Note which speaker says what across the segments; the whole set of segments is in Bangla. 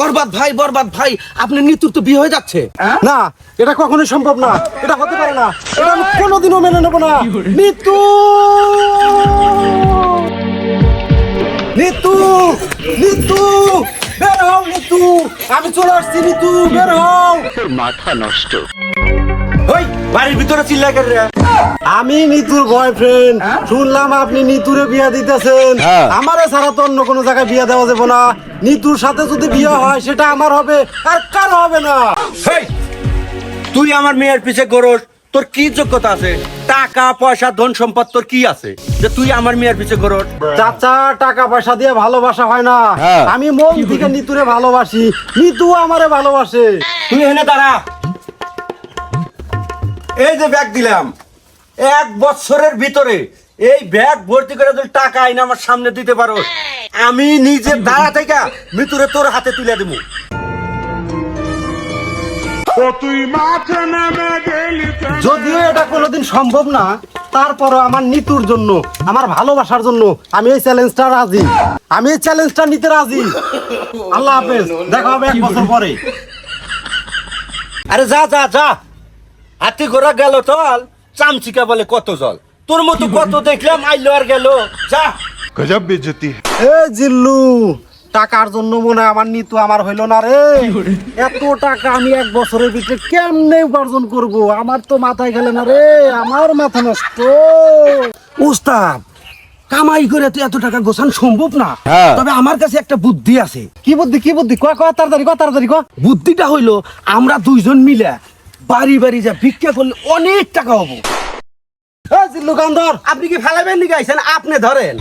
Speaker 1: বরবাদ ভাই বরবাদ ভাই আপনার নিতুর তো বিয়ে হয়ে যাচ্ছে।
Speaker 2: না এটা কখনোই সম্ভব না। এটা হতে পারে না। এটা আমি কোনোদিনও মেনে নেব না। নিতু নিতু নিতু বের হও নিতু আমি চলে আসছি নিতু বের হও!
Speaker 1: ওই বাড়ির ভিতরে চিল্লাই করে
Speaker 2: আমি নিতুর বয়ফ্রেন্ড শুনলাম আপনি নিতুরে বিয়া দিতেছেন। আমারে ছাড়া তো অন্য কোনো জায়গায় বিয়া দেওয়া যাবে না। নিতুর সাথে যদি বিয়ে হয় সেটা আমার হবে। আর কার হবে না।
Speaker 1: তুই আমার মেয়ের পিছে গরস তোর কি যোগ্যতা আছে? টাকা পয়সা ধন সম্পদ তোর কি আছে? যে তুই আমার মেয়ের পিছে গরস
Speaker 2: চাচা টাকা পয়সা দিয়ে ভালোবাসা হয় না।
Speaker 1: হ্যাঁ।
Speaker 2: আমি মন থেকে নিতুরে ভালোবাসি। নিতু আমারে ভালোবাসে।
Speaker 1: তুই এনে দাঁড়া। এই যে ব্যাগ দিলাম এক বছরের ভিতরে এই ব্যাগ ভর্তি করে তুই টাকা আইনে আমার সামনে দিতে পারো আমি নিজে দাঁড়া থেকে মৃত্যুরে তোর হাতে তুলে দেবো।
Speaker 2: যদিও এটা কোনোদিন সম্ভব না তারপরও আমার নিতুর জন্য আমার ভালোবাসার জন্য আমি এই চ্যালেঞ্জটা রাজি। আমি এই চ্যালেঞ্জটা নিতে রাজি। আল্লাহ হাফেজ দেখা হবে এক বছর পরে।
Speaker 1: আরে যা যা যা। হাতি ঘোড়া গেল তল চামচিকা বলে কত জল। তোর মতো কত দেখলাম আইল আর গেল। যা।
Speaker 3: গজব বেজতি।
Speaker 2: এ জিল্লু টাকার জন্য মনে আমার নিতু আমার হইল না রে। এত টাকা আমি এক বছরের ভিতরে কেমনে উপার্জন করব? আমার তো মাথায় গেল না রে আমার মাথা নষ্ট।
Speaker 1: উস্তাদ কামাই করে তো এত টাকা গোছান সম্ভব না।
Speaker 2: হ্যাঁ।
Speaker 1: তবে আমার কাছে একটা বুদ্ধি আছে।
Speaker 2: কি বুদ্ধি? কি বুদ্ধি? কয় কয় তাড়াতাড়ি কয় তাড়াতাড়ি কয়
Speaker 1: বুদ্ধিটা হইল আমরা দুইজন মিলে বাড়ি বাড়ি যা ভিক্ষা করলে অনেক টাকা হব।
Speaker 2: এ জিল্লু কান্দর
Speaker 1: আপনি কি ফেলাবেন নি গাইছেন আপনি ধরেন।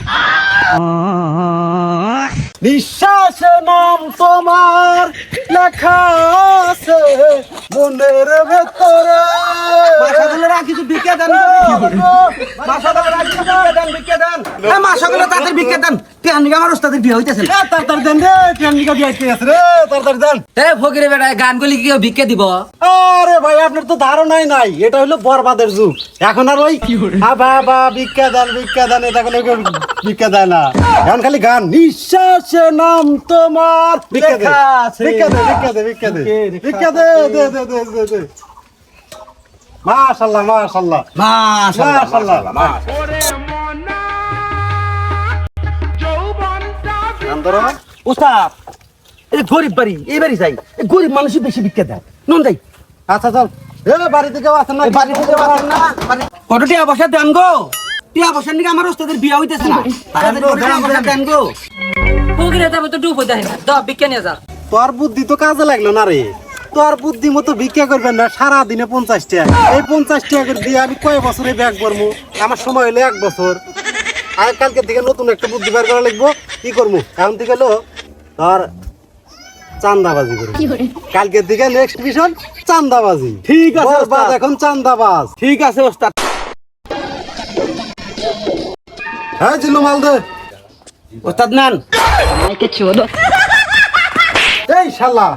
Speaker 2: নিঃশ্বাস নাম তোমার লেখা আছে মনের ভেতরে।
Speaker 1: মাসাগুলোরা কিছু ভিক্ষা দেন। মাসাগুলোরা কিছু ভিক্ষা দেন ভিক্ষা দেন। মাসাগুলো তাদের ভিক্ষা দেন। তেহানিকে আমার ওস্তাদের বিয়ে হইতেছে
Speaker 2: এ, তাড়াতাড়ি দেন রে কেমনিকা দিয়াইতে আছে রে তাড়াতাড়ি দেন।
Speaker 4: এ ফকিরে বেটা গানগুলি কি কেউ ভিক্ষা দিব?
Speaker 2: আরে ভাই আপনার তো ধারণাই নাই এটা হলো বরবাদের যুগ। এখন আর ওই আবা বা ভিক্ষা দান ভিক্ষা দান এটা কোনো ভিক্ষা দেয় না। এখন খালি গান নিঃশ্বাসে নাম তোমার ভিক্ষা দে। ভিক্ষা দে ভিক্ষা দে ভিক্ষা দে। ভিক্ষা দে দে দে দে দে দে মাশাআল্লাহ মাশাআল্লাহ মাশাআল্লাহ
Speaker 1: ওস্তাদ এই গরিব বাড়ি এই বাড়ি যাই। গরিব মানুষই বেশি ভিক্ষা দেয়। নন যাই।
Speaker 2: আচ্ছা চল। এ বাড়ি থেকে না
Speaker 1: এই বাড়ি থেকে না? কত টিয়া পয়সা দেন গো। টিয়া পয়সা নিকে আমার ওস্তাদের বিয়ে হইতেছে না। তাড়াতাড়ি করে টিয়া পয়সা দেন গো।
Speaker 4: ফকিরে তবে তো ডুব দেয় না। দ ভিক্ষা নিয়ে যা।
Speaker 2: তোর বুদ্ধি তো কাজে লাগল না রে। তোর বুদ্ধি মতো ভিক্ষা করবেন না সারা দিনে পঞ্চাশ টাকা এই পঞ্চাশ টাকা করে দিয়ে আমি কয় বছরে ব্যাগ করব আমার সময় হলো এক বছর। আর কালকে থেকে নতুন একটা বুদ্ধি বের করা লাগবো। কি করব এখন থেকে হলো তোর চান্দাবাজি করব কালকে থেকে নেক্সট মিশন চান্দাবাজি।
Speaker 1: ঠিক আছে, ওস্তাদ।
Speaker 2: এখন চান্দাবাজ।
Speaker 1: ঠিক আছে ওস্তাদ।
Speaker 2: হ্যাঁ জিল্লু মাল দে।
Speaker 1: ওস্তাদ নেন।
Speaker 2: এই শালা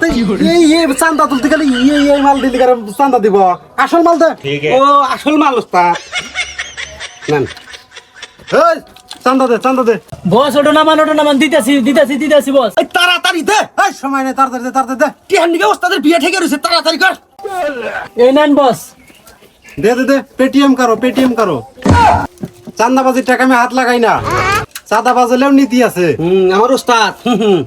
Speaker 2: তুই এই এই চান্দা তুলতে গেলে এই এই মাল দিলি চান্দা দিব। আসল মাল দে।
Speaker 1: ও আসল মাল ওস্তাদ। নেন।
Speaker 2: চান্দা দে চান্দা দে।
Speaker 4: বস ওটো নামান ওটো নামান দিতেছি দিতেছি দিতেছি বস।
Speaker 1: এই তাড়াতাড়ি দে।
Speaker 2: এই সময় নেই তাড়াতাড়ি দে তাড়াতাড়ি দে।
Speaker 1: ওস্তাদের বিয়ে ঠেকে রয়েছে তাড়াতাড়ি কর।
Speaker 4: এই নেন বস।
Speaker 2: দে দে দে পেটিএম করো পেটিএম করো। চান্দাবাজির টাকা আমি হাত লাগাই না। চাঁদা বাজলেও নীতি আছে।
Speaker 1: হুম আমার ওস্তাদ হুম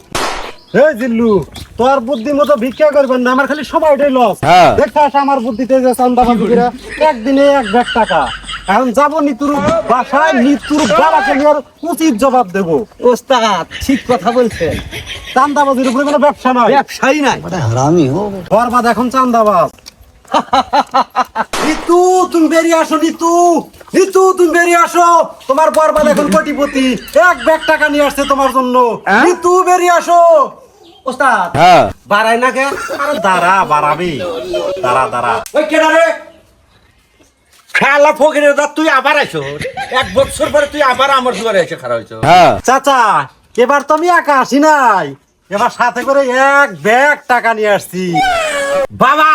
Speaker 2: এই জিল্লু তোর বুদ্ধি মতো ভিক্ষা করবেন না আমার খালি সময়টাই লস দেখছাস আমার বুদ্ধিতে যে চান্দাবাজি একদিনে এক ব্যাগ টাকা। এখন যাব নিতুর বাসায় নিতুর বাবাকে নিয়ে উচিত জবাব দেবো।
Speaker 1: ওস্তাদ ঠিক কথা বলছেন।
Speaker 2: চান্দাবাজির উপরে কোনো ব্যবসা নয়
Speaker 1: ব্যবসায়ী নাই।
Speaker 2: বরবাদ এখন চান্দাবাজ। নিতু তুমি বেরিয়ে আসো নিতু। নিতু তুমি বেরিয়ে আসো। তোমার বরবাদ এখন কোটিপতি। এক ব্যাগ টাকা নিয়ে আসছে তোমার জন্য। নিতু বেরিয়ে আসো।
Speaker 1: ওস্তাদ বাড়াই না কে?
Speaker 2: আরে দাঁড়া বাড়াবি। দাঁড়া দাঁড়া।
Speaker 1: ওই কেডা রে? খেলা ফকিরের দাঁত তুই আবার আইছো? এক বছর পরে তুই আবার আমার দুয়ারে এসে খারাপ হয়েছো
Speaker 2: চাচা এবার তো আমি একা আসি নাই। এবার সাথে করে এক ব্যাগ টাকা নিয়ে আসছি।
Speaker 1: বাবা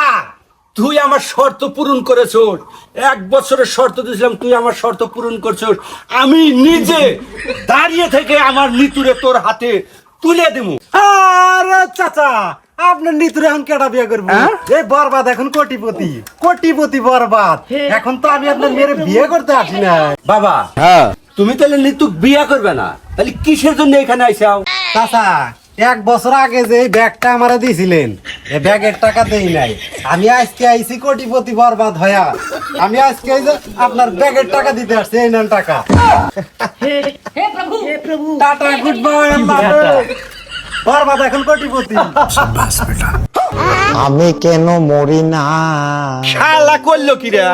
Speaker 1: তুই আমার শর্ত পূরণ করেছ। এক বছরের শর্ত দিয়েছিলাম তুই আমার শর্ত পূরণ করছিস আমি নিজে দাঁড়িয়ে থেকে আমার নিতুরে তোর হাতে তুলে দেবো
Speaker 2: আরে চাচা আপনার নিতুর এখন কেটা বিয়ে করব?
Speaker 1: হ্যাঁ?
Speaker 2: এই বরবাদ এখন কোটিপতি। কোটিপতি বরবাদ। এখন তো আমি আপনার মেয়ের বিয়ে করতে আসি না
Speaker 1: বাবা হ্যাঁ। তুমি তাহলে নিতুক বিয়ে করবে না। তাহলে কিসের জন্য এখানে আইসাও?
Speaker 2: চাচা এক বছর আগে যে ব্যাগটা আমারে দিছিলেন এ ব্যাগের টাকা দেই নাই। আমি আজকে আইছি কোটিপতি বরবাদ হয়া আমি আজকে এই আপনার ব্যাগের টাকা দিতে আসছি এই নেন টাকা।
Speaker 4: হে। প্রভু। হে প্রভু।
Speaker 2: টাটা গুড বাই বরবাদ এখন কোটিপতি।
Speaker 3: আমি কেন মরি না?
Speaker 1: শালা করল কিরা